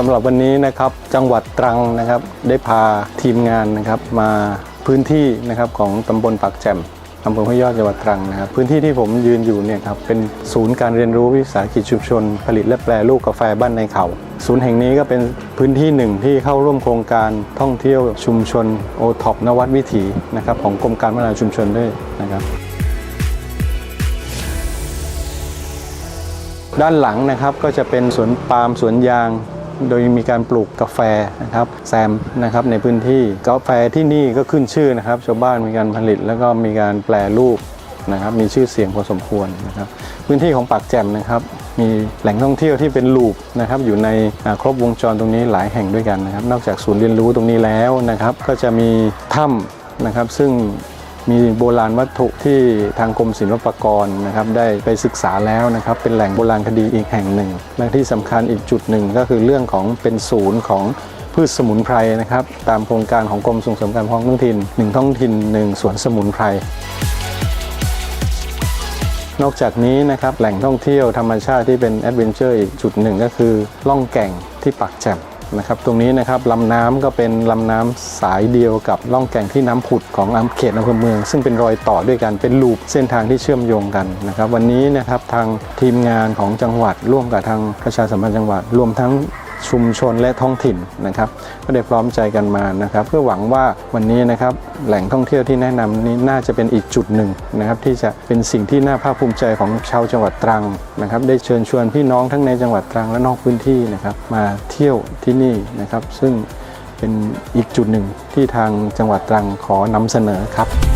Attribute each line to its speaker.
Speaker 1: สำหรับวันนี้นะครับจังหวัดตรังนะครับ ได้พาทีมงานนะครับมาพื้นที่นะครับของตำบลปากแจ่มอำเภอห้วยยอดจังหวัดตรังนะครับพื้นที่ที่ผมยืนอยู่เนี่ยครับเป็นศูนย์การเรียนรู้วิสาหกิจชุมชน ผลิตและแปรรูปกาแฟบ้านในเขา ศูนย์แห่งนี้ก็เป็นพื้นที่หนึ่งที่เข้าร่วมโครงการท่องเที่ยวชุมชนโอท็อปนวัดวิถีนะครับของกรมการพัฒนาชุมชนด้วยนะครับ ด้านหลังนะครับก็จะเป็นสวนปาล์มสวนยาง โดยมีการปลูกกาแฟนะครับแซมนะครับในพื้นที่กาแฟที่นี่ก็ขึ้นชื่อนะครับชาวบ้านมีการผลิต แล้วก็มีการแปลรูปนะครับมีชื่อเสียงพอสมควรนะครับพื้นที่ของปากแจ่มนะครับมีแหล่งท่องเที่ยวที่เป็นลูปนะครับอยู่ในครบวงจรตรงนี้หลายแห่งด้วยกันนะครับนอกจากศูนย์เรียนรู้ตรงนี้แล้วนะครับก็จะมีถ้ำนะครับซึ่ง มีโบราณวัตถุที่ทางกรมศิลปากรนะครับได้ไปศึกษาแล้วนะครับเป็นแหล่งโบราณคดีอีกแห่งหนึ่ง และที่สำคัญอีกจุดหนึ่งก็คือเรื่องของเป็นศูนย์ของพืชสมุนไพรนะครับตามโครงการของกรมส่งเสริมการปกครองท้องถิ่นหนึ่งท้องถิ่นหนึ่งสวนสมุนไพรนอกจากนี้นะครับแหล่งท่องเที่ยวธรรมชาติที่เป็นแอดเวนเจอร์อีกจุดหนึ่งก็คือล่องแก่งที่ปากแจ่ม นะครับตรงนี้นะครับลำน้ำก็เป็นลำน้ำสายเดียวกับล่องแก่งที่น้ำผุดของอำเขตอำเภอเมือง ซึ่งเป็นรอยต่อด้วยกันเป็นลูปเส้นทางที่เชื่อมโยงกันนะครับวันนี้นะครับทางทีมงานของจังหวัดร่วมกับทางประชาสัมพันธ์จังหวัดรวมทั้ง ชุมชนและท้องถิ่นนะครับ ก็ได้พร้อมใจกันมานะครับ เพื่อหวังว่าวันนี้นะครับแหล่งท่องเที่ยวที่แนะนำนี้น่าจะเป็นอีกจุดหนึ่งนะครับที่จะเป็นสิ่งที่น่าภาคภูมิใจของชาวจังหวัดตรังนะครับ ได้เชิญชวนพี่น้องทั้งในจังหวัดตรังและนอกพื้นที่นะครับ มาเที่ยวที่นี่นะครับ ซึ่งเป็นอีกจุดหนึ่งที่ทางจังหวัดตรังขอนำเสนอครับ